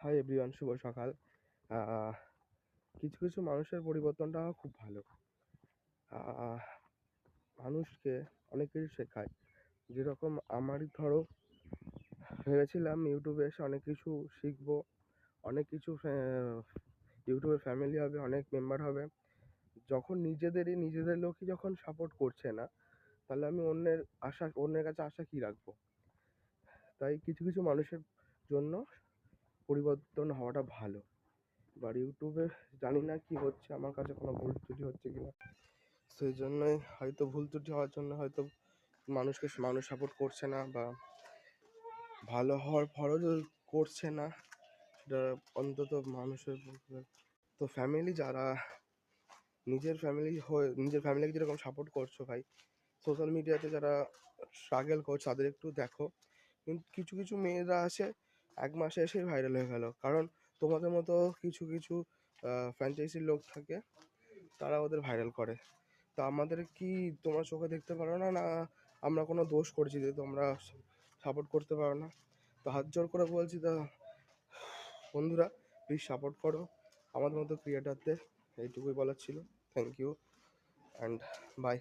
Hi everyone শুভ সকাল। কিছু কিছু মানুষের পরিবর্তনটা খুব ভালো। মানুষকে অনেক কিছু শেখায়। যেরকম আমারই ধরো, ভেবেছিলাম ইউটিউবে এসে অনেক কিছু শিখব, অনেক কিছু ইউটিউবে ফ্যামিলি হবে, অনেক মেম্বার হবে। যখন নিজেদেরই, নিজেদের লোকই যখন সাপোর্ট করছে না, তাহলে আমি অন্যের আশা, অন্যের কাছে আশা কী রাখব? তাই কিছু কিছু মানুষের জন্য পরিবর্তন হওয়াটা ভালো। এবার ইউটিউবে জানি না কি হচ্ছে, আমার কাছে কোনো ভুল ত্রুটি হচ্ছে কিনা। সেই জন্যই হয়তো ভুল ত্রুটি হওয়ার জন্য হয়তো মানুষকে মানুষ সাপোর্ট করছে না বা ভালো হওয়ার যদি করছে না। সেটা অন্তত মানুষের তো ফ্যামিলি যারা, নিজের ফ্যামিলি হয়ে, নিজের ফ্যামিলিকে যেরকম সাপোর্ট করছ ভাই সোশ্যাল মিডিয়াতে যারা স্ট্রাগল করছে তাদের একটু দেখো। কিন্তু কিছু কিছু মেয়েরা আছে এক মাসে এসেই ভাইরাল হয়ে গেল। কারণ তোমাদের মতো কিছু কিছু ফ্র্যাঞ্চাইজির লোক থাকে, তারা ওদের ভাইরাল করে। তা আমাদের কি তোমরা চোখে দেখতে পারো না? না, আমরা কোনো দোষ করছি যে তোমরা সাপোর্ট করতে পারো না? তো হাত জোর করে বলছি তা, বন্ধুরা প্লিজ সাপোর্ট করো। আমাদের মতো ক্রিয়েটারদের এইটুকুই বলার ছিল। Thank you and by